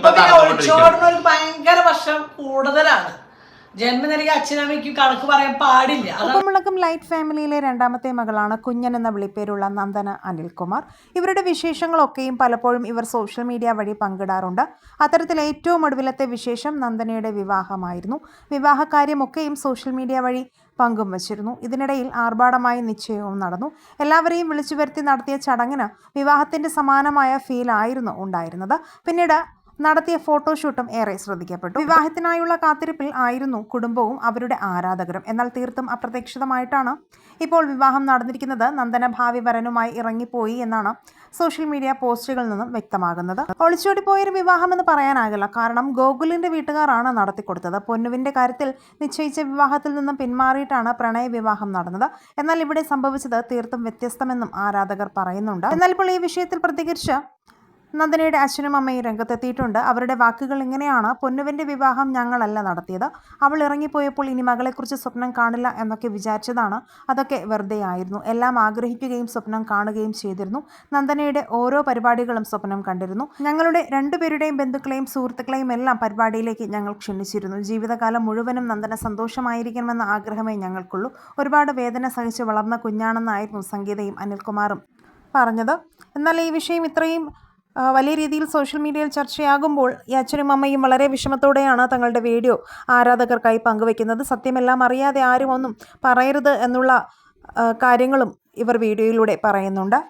ഇപ്പൊ പിന്നെ നടന്നുകൊണ്ടിരിക്കുന്നത് ഒളിച്ചോടുന്നവർക്ക് ഭയങ്കര വർഷം കൂടുതലാണ്. ജന്മം നൽകിയ അച്ഛനമ്മയ്ക്കും കണക്ക് പറയാൻ പാടില്ല. ലൈറ്റ് ഫാമിലിയിലെ രണ്ടാമത്തെ മകളാണ് കുഞ്ഞൻ എന്ന വിളിപ്പേരുള്ള നന്ദന അനിൽകുമാർ. ഇവരുടെ വിശേഷങ്ങളൊക്കെയും പലപ്പോഴും ഇവർ സോഷ്യൽ മീഡിയ വഴി പങ്കിടാറുണ്ട്. അത്തരത്തിൽ ഏറ്റവും ഒടുവിലത്തെ വിശേഷം നന്ദനയുടെ വിവാഹമായിരുന്നു. വിവാഹകാര്യമൊക്കെയും സോഷ്യൽ മീഡിയ വഴി പങ്കും വച്ചിരുന്നു. ഇതിനിടയിൽ ആർഭാടമായി നിശ്ചയവും നടന്നു. എല്ലാവരെയും വിളിച്ചു വരുത്തി നടത്തിയ ചടങ്ങിന് വിവാഹത്തിന്റെ സമാനമായ ഫീൽ ആയിരുന്നു ഉണ്ടായിരുന്നത്. പിന്നീട് നടത്തിയ ഫോട്ടോഷൂട്ടും ഏറെ ശ്രദ്ധിക്കപ്പെട്ടു. വിവാഹത്തിനായുള്ള കാത്തിരിപ്പിൽ ആയിരുന്നു കുടുംബവും അവരുടെ ആരാധകരും. എന്നാൽ തീർത്തും അപ്രതീക്ഷിതമായിട്ടാണ് ഇപ്പോൾ വിവാഹം നടന്നിരിക്കുന്നത്. നന്ദന ഭാവി വരനുമായി ഇറങ്ങിപ്പോയി എന്നാണ് സോഷ്യൽ മീഡിയ പോസ്റ്റുകളിൽ നിന്നും വ്യക്തമാകുന്നത്. ഒളിച്ചോടി പോയൊരു വിവാഹം എന്ന് പറയാനാകില്ല. കാരണം ഗോകുലിന്റെ വീട്ടുകാരാണ് നടത്തിക്കൊടുത്തത്. പൊന്നുവിന്റെ കാര്യത്തിൽ നിശ്ചയിച്ച വിവാഹത്തിൽ നിന്നും പിന്മാറിയിട്ടാണ് പ്രണയ വിവാഹം നടന്നത്. എന്നാൽ ഇവിടെ സംഭവിച്ചത് തീർത്തും വ്യത്യസ്തമെന്നും ആരാധകർ പറയുന്നുണ്ട്. എന്നാൽ ഇപ്പോൾ ഈ വിഷയത്തിൽ പ്രതികരിച്ച് നന്ദനയുടെ അച്ഛനും അമ്മയും രംഗത്തെത്തിയിട്ടുണ്ട്. അവരുടെ വാക്കുകൾ ഇങ്ങനെയാണ്. പൊന്നുവിന്റെ വിവാഹം ഞങ്ങളല്ല നടത്തിയത്. അവൾ ഇറങ്ങിപ്പോയപ്പോൾ ഇനി മകളെക്കുറിച്ച് സ്വപ്നം കാണില്ല എന്നൊക്കെ വിചാരിച്ചതാണ്. അതൊക്കെ വെറുതെ ആയിരുന്നു. എല്ലാം ആഗ്രഹിക്കുകയും സ്വപ്നം കാണുകയും ചെയ്തിരുന്നു. നന്ദനയുടെ ഓരോ പരിപാടികളും സ്വപ്നം കണ്ടിരുന്നു. ഞങ്ങളുടെ രണ്ടുപേരുടെയും ബന്ധുക്കളെയും സുഹൃത്തുക്കളെയും എല്ലാം പരിപാടിയിലേക്ക് ഞങ്ങൾ ക്ഷണിച്ചിരുന്നു. ജീവിതകാലം മുഴുവനും നന്ദന സന്തോഷമായിരിക്കണമെന്ന ആഗ്രഹമേ ഞങ്ങൾക്കുള്ളൂ. ഒരുപാട് വേദന സഹിച്ച് വളർന്ന കുഞ്ഞാണെന്നായിരുന്നു സംഗീതയും അനിൽകുമാറും പറഞ്ഞത്. എന്നാൽ ഈ വിഷയം ഇത്രയും വലിയ രീതിയിൽ സോഷ്യൽ മീഡിയയിൽ ചർച്ചയാകുമ്പോൾ ഈ അച്ഛനും അമ്മയും വളരെ വിഷമത്തോടെയാണ് തങ്ങളുടെ വീഡിയോ ആരാധകർക്കായി പങ്കുവെക്കുന്നത്. സത്യമെല്ലാം അറിയാതെ ആരും ഒന്നും പറയരുത് എന്നുള്ള കാര്യങ്ങളും ഇവർ വീഡിയോയിലൂടെ പറയുന്നുണ്ട്.